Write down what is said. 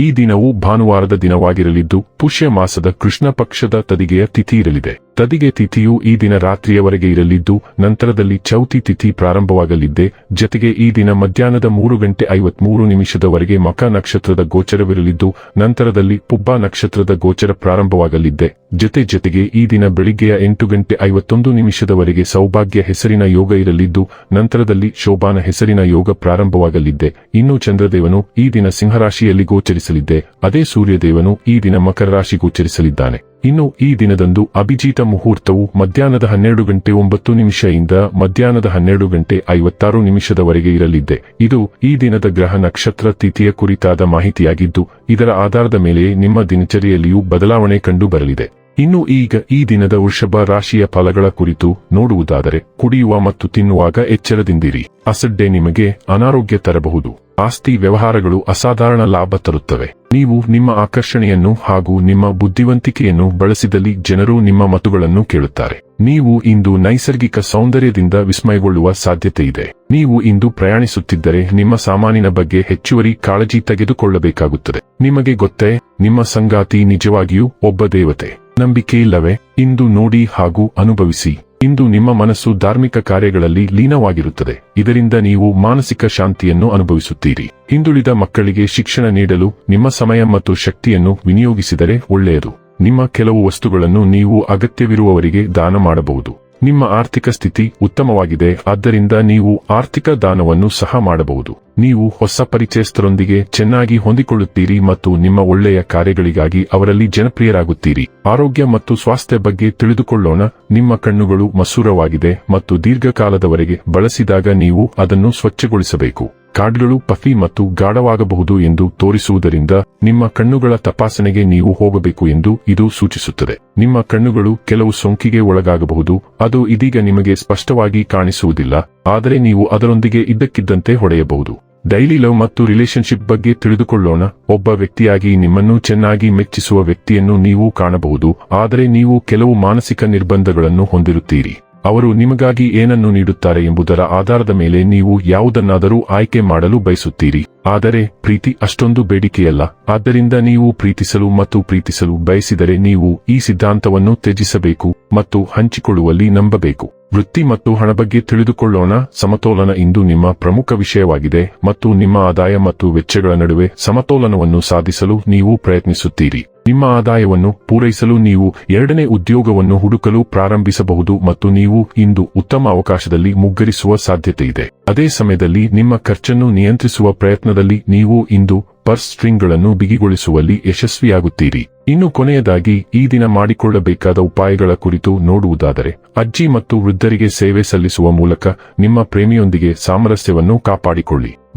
ಈ ದಿನವು ಭಾನುವಾರದ ದಿನವಾಗಿರಲಿದ್ದು ಪುಷ್ಯ ಮಾಸದ ಕೃಷ್ಣ ಪಕ್ಷದ ತದಿಗೆಯ ತಿಥಿ ಇರಲಿದೆ. ತದಿಗೆ ತಿಥಿಯು ಈ ದಿನ ರಾತ್ರಿಯವರೆಗೆ ಇರಲಿದ್ದು, ನಂತರದಲ್ಲಿ ಚೌತಿ ತಿಥಿ ಪ್ರಾರಂಭವಾಗಲಿದ್ದೆ, ಜತೆಗೆ ಈ ದಿನ ಮಧ್ಯಾಹ್ನದ ಮೂರು ಗಂಟೆ ಐವತ್ಮೂರು ನಿಮಿಷದವರೆಗೆ ಮಕ ನಕ್ಷತ್ರದ ಗೋಚರವಿರಲಿದ್ದು, ನಂತರದಲ್ಲಿ ಪುಬ್ಬ ನಕ್ಷತ್ರದ ಗೋಚರ ಪ್ರಾರಂಭವಾಗಲಿದ್ದೆ. ಜೊತೆ ಜೊತೆಗೆ ಈ ದಿನ ಬೆಳಿಗ್ಗೆಯ ಎಂಟು ಗಂಟೆ ಐವತ್ತೊಂದು ನಿಮಿಷದವರೆಗೆ ಸೌಭಾಗ್ಯ ಹೆಸರಿನ ಯೋಗ ಇರಲಿದ್ದು, ನಂತರದಲ್ಲಿ ಶೋಭಾನ ಹೆಸರಿನ ಯೋಗ ಪ್ರಾರಂಭವಾಗಲಿದ್ದೆ. ಇನ್ನು ಚಂದ್ರದೇವನು ಈ ದಿನ ಸಿಂಹರಾಶಿಯಲ್ಲಿ ಗೋಚರಿಸಲಿದ್ದೆ. ಅದೇ ಸೂರ್ಯದೇವನು ಈ ದಿನ ಮಕರ ರಾಶಿ ಗೋಚರಿಸಲಿದ್ದಾನೆ. ಇನ್ನು ಈ ದಿನದಂದು ಅಭಿಜಿತ ಮುಹೂರ್ತವು ಮಧ್ಯಾಹ್ನದ ಹನ್ನೆರಡು ಗಂಟೆ ಒಂಬತ್ತು ನಿಮಿಷದಿಂದ ಮಧ್ಯಾಹ್ನದ ಹನ್ನೆರಡು ಗಂಟೆ ಐವತ್ತಾರು ನಿಮಿಷದವರೆಗೆ ಇರಲಿದ್ದೆ. ಇದು ಈ ದಿನದ ಗ್ರಹ ನಕ್ಷತ್ರ ತಿಥಿಯ ಕುರಿತಾದ ಮಾಹಿತಿಯಾಗಿದ್ದು, ಇದರ ಆಧಾರದ ಮೇಲೆ ನಿಮ್ಮ ದಿನಚರಿಯಲ್ಲಿಯೂ ಬದಲಾವಣೆ ಕಂಡು ಬರಲಿದೆ. ಇನ್ನು ಈಗ ಈ ದಿನದ ವೃಷಭ ರಾಶಿಯ ಫಲಗಳ ಕುರಿತು ನೋಡುವುದಾದರೆ, ಕುಡಿಯುವ ಮತ್ತು ತಿನ್ನುವಾಗ ಎಚ್ಚರದಿಂದಿರಿ. ಅಸಡ್ಡೆ ನಿಮಗೆ ಅನಾರೋಗ್ಯ ತರಬಹುದು. ಆಸ್ತಿ ವ್ಯವಹಾರಗಳು ಅಸಾಧಾರಣ ಲಾಭ ತರುತ್ತವೆ. ನೀವು ನಿಮ್ಮ ಆಕರ್ಷಣೆಯನ್ನು ಹಾಗೂ ನಿಮ್ಮ ಬುದ್ಧಿವಂತಿಕೆಯನ್ನು ಬಳಸಿದಲ್ಲಿ ಜನರು ನಿಮ್ಮ ಮತುಗಳನ್ನು ಕೇಳುತ್ತಾರೆ. ನೀವು ಇಂದು ನೈಸರ್ಗಿಕ ಸೌಂದರ್ಯದಿಂದ ವಿಸ್ಮಯಗೊಳ್ಳುವ ಸಾಧ್ಯತೆ ಇದೆ. ನೀವು ಇಂದು ಪ್ರಯಾಣಿಸುತ್ತಿದ್ದರೆ ನಿಮ್ಮ ಸಾಮಾನಿನ ಬಗ್ಗೆ ಹೆಚ್ಚುವರಿ ಕಾಳಜಿ ತೆಗೆದುಕೊಳ್ಳಬೇಕಾಗುತ್ತದೆ. ನಿಮಗೆ ಗೊತ್ತೇ, ನಿಮ್ಮ ಸಂಗಾತಿ ನಿಜವಾಗಿಯೂ ಒಬ್ಬ ದೇವತೆ. ನಂಬಿಕೆ ಇಲ್ಲವೇ? ಇಂದು ನೋಡಿ ಹಾಗೂ ಅನುಭವಿಸಿ. ಇಂದು ನಿಮ್ಮ ಮನಸ್ಸು ಧಾರ್ಮಿಕ ಕಾರ್ಯಗಳಲ್ಲಿ ಲೀನವಾಗಿರುತ್ತದೆ. ಇದರಿಂದ ನೀವು ಮಾನಸಿಕ ಶಾಂತಿಯನ್ನು ಅನುಭವಿಸುತ್ತೀರಿ. ಹಿಂದುಳಿದ ಮಕ್ಕಳಿಗೆ ಶಿಕ್ಷಣ ನೀಡಲು, ನಿಮ್ಮ ಸಮಯ ಮತ್ತು ಶಕ್ತಿಯನ್ನು ವಿನಿಯೋಗಿಸಿದರೆ ಒಳ್ಳೆಯದು. ನಿಮ್ಮ ಕೆಲವು ವಸ್ತುಗಳನ್ನು ನೀವು ಅಗತ್ಯವಿರುವವರಿಗೆ ದಾನ ಮಾಡಬಹುದು. ನಿಮ್ಮ ಆರ್ಥಿಕ ಸ್ಥಿತಿ ಉತ್ತಮವಾಗಿದೆ, ಆದ್ದರಿಂದ ನೀವು ಆರ್ಥಿಕ ದಾನವನ್ನು ಸಹ ಮಾಡಬಹುದು. ನೀವು ಹೊಸ ಪರಿಚಯಸ್ಥರೊಂದಿಗೆ ಚೆನ್ನಾಗಿ ಹೊಂದಿಕೊಳ್ಳುತ್ತೀರಿ ಮತ್ತು ನಿಮ್ಮ ಒಳ್ಳೆಯ ಕಾರ್ಯಗಳಿಗಾಗಿ ಅವರಲ್ಲಿ ಜನಪ್ರಿಯರಾಗುತ್ತೀರಿ. ಆರೋಗ್ಯ ಮತ್ತು ಸ್ವಾಸ್ಥ್ಯ ಬಗ್ಗೆ ತಿಳಿದುಕೊಳ್ಳೋಣ. ನಿಮ್ಮ ಕಣ್ಣುಗಳು ಮಸೂರವಾಗಿದೆ ಮತ್ತು ದೀರ್ಘಕಾಲದವರೆಗೆ ಬಳಸಿದಾಗ ನೀವು ಅದನ್ನು ಸ್ವಚ್ಛಗೊಳಿಸಬೇಕು. ಕಾರ್ಡ್ಗಳು ಪಫಿ ಮತ್ತು ಗಾಢವಾಗಬಹುದು ಎಂದು ತೋರಿಸುವುದರಿಂದ ನಿಮ್ಮ ಕಣ್ಣುಗಳ ತಪಾಸಣೆಗೆ ನೀವು ಹೋಗಬೇಕು ಎಂದು ಇದು ಸೂಚಿಸುತ್ತದೆ. ನಿಮ್ಮ ಕಣ್ಣುಗಳು ಕೆಲವು ಸೋಂಕಿಗೆ ಒಳಗಾಗಬಹುದು, ಅದು ಇದೀಗ ನಿಮಗೆ ಸ್ಪಷ್ಟವಾಗಿ ಕಾಣಿಸುವುದಿಲ್ಲ, ಆದರೆ ನೀವು ಅದರೊಂದಿಗೆ ಇದ್ದಕ್ಕಿದ್ದಂತೆ ಹೊಡೆಯಬಹುದು. ಡೈಲಿ ಲವ್ ಮತ್ತು ರಿಲೇಶನ್ಶಿಪ್ ಬಗ್ಗೆ ತಿಳಿದುಕೊಳ್ಳೋಣ. ಒಬ್ಬ ವ್ಯಕ್ತಿಯಾಗಿ ನಿಮ್ಮನ್ನು ಚೆನ್ನಾಗಿ ಮೆಚ್ಚಿಸುವ ವ್ಯಕ್ತಿಯನ್ನು ನೀವು ಕಾಣಬಹುದು, ಆದರೆ ನೀವು ಕೆಲವು ಮಾನಸಿಕ ನಿರ್ಬಂಧಗಳನ್ನು ಹೊಂದಿರುತ್ತೀರಿ. ಅವರು ನಿಮಗಾಗಿ ಏನನ್ನು ನೀಡುತ್ತಾರೆ ಎಂಬುದರ ಆಧಾರದ ಮೇಲೆ ನೀವು ಯಾವುದನ್ನಾದರೂ ಆಯ್ಕೆ ಮಾಡಲು ಬಯಸುತ್ತೀರಿ. ಆದರೆ, ಪ್ರೀತಿ ಅಷ್ಟೊಂದು ಬೇಡಿಕೆಯಲ್ಲ. ಆದ್ದರಿಂದ ನೀವು ಪ್ರೀತಿಸಲು ಮತ್ತು ಪ್ರೀತಿಸಲು ಬಯಸಿದರೆ ನೀವು ಈ ಸಿದ್ಧಾಂತವನ್ನು ತ್ಯಜಿಸಬೇಕು ಮತ್ತು ಹಂಚಿಕೊಳ್ಳುವಲ್ಲಿ ನಂಬಬೇಕು. ವೃತ್ತಿ ಮತ್ತು ಹಣ ಬಗ್ಗೆ ತಿಳಿದುಕೊಳ್ಳೋಣ. ಸಮತೋಲನ ಇಂದು ನಿಮ್ಮ ಪ್ರಮುಖ ವಿಷಯವಾಗಿದೆ ಮತ್ತು ನಿಮ್ಮ ಆದಾಯ ಮತ್ತು ವೆಚ್ಚಗಳ ನಡುವೆ ಸಮತೋಲನವನ್ನು ಸಾಧಿಸಲು ನೀವು ಪ್ರಯತ್ನಿಸುತ್ತೀರಿ. ನಿಮ್ಮ ಆದಾಯವನ್ನು ಪೂರೈಸಲು ನೀವು ಎರಡನೇ ಉದ್ಯೋಗವನ್ನು ಹುಡುಕಲು ಪ್ರಾರಂಭಿಸಬಹುದು ಮತ್ತು ನೀವು ಇಂದು ಉತ್ತಮ ಅವಕಾಶದಲ್ಲಿ ಮುಗ್ಗರಿಸುವ ಸಾಧ್ಯತೆ ಇದೆ. ಅದೇ ಸಮಯದಲ್ಲಿ ನಿಮ್ಮ ಖರ್ಚನ್ನು ನಿಯಂತ್ರಿಸುವ ಪ್ರಯತ್ನದಲ್ಲಿ ನೀವು ಇಂದು ಪರ್ಸ್ ಸ್ಟ್ರಿಂಗ್ಗಳನ್ನು ಬಿಗಿಗೊಳಿಸುವಲ್ಲಿ ಯಶಸ್ವಿಯಾಗುತ್ತೀರಿ. ಇನ್ನು ಕೊನೆಯದಾಗಿ, ಈ ದಿನ ಮಾಡಿಕೊಳ್ಳಬೇಕಾದ ಉಪಾಯಗಳ ಕುರಿತು ನೋಡುವುದಾದರೆ, ಅಜ್ಜಿ ಮತ್ತು ವೃದ್ಧರಿಗೆ ಸೇವೆ ಸಲ್ಲಿಸುವ ಮೂಲಕ ನಿಮ್ಮ ಪ್ರೇಮಿಯೊಂದಿಗೆ ಸಾಮರಸ್ಯವನ್ನು ಕಾಪಾಡಿಕೊಳ್ಳಿ.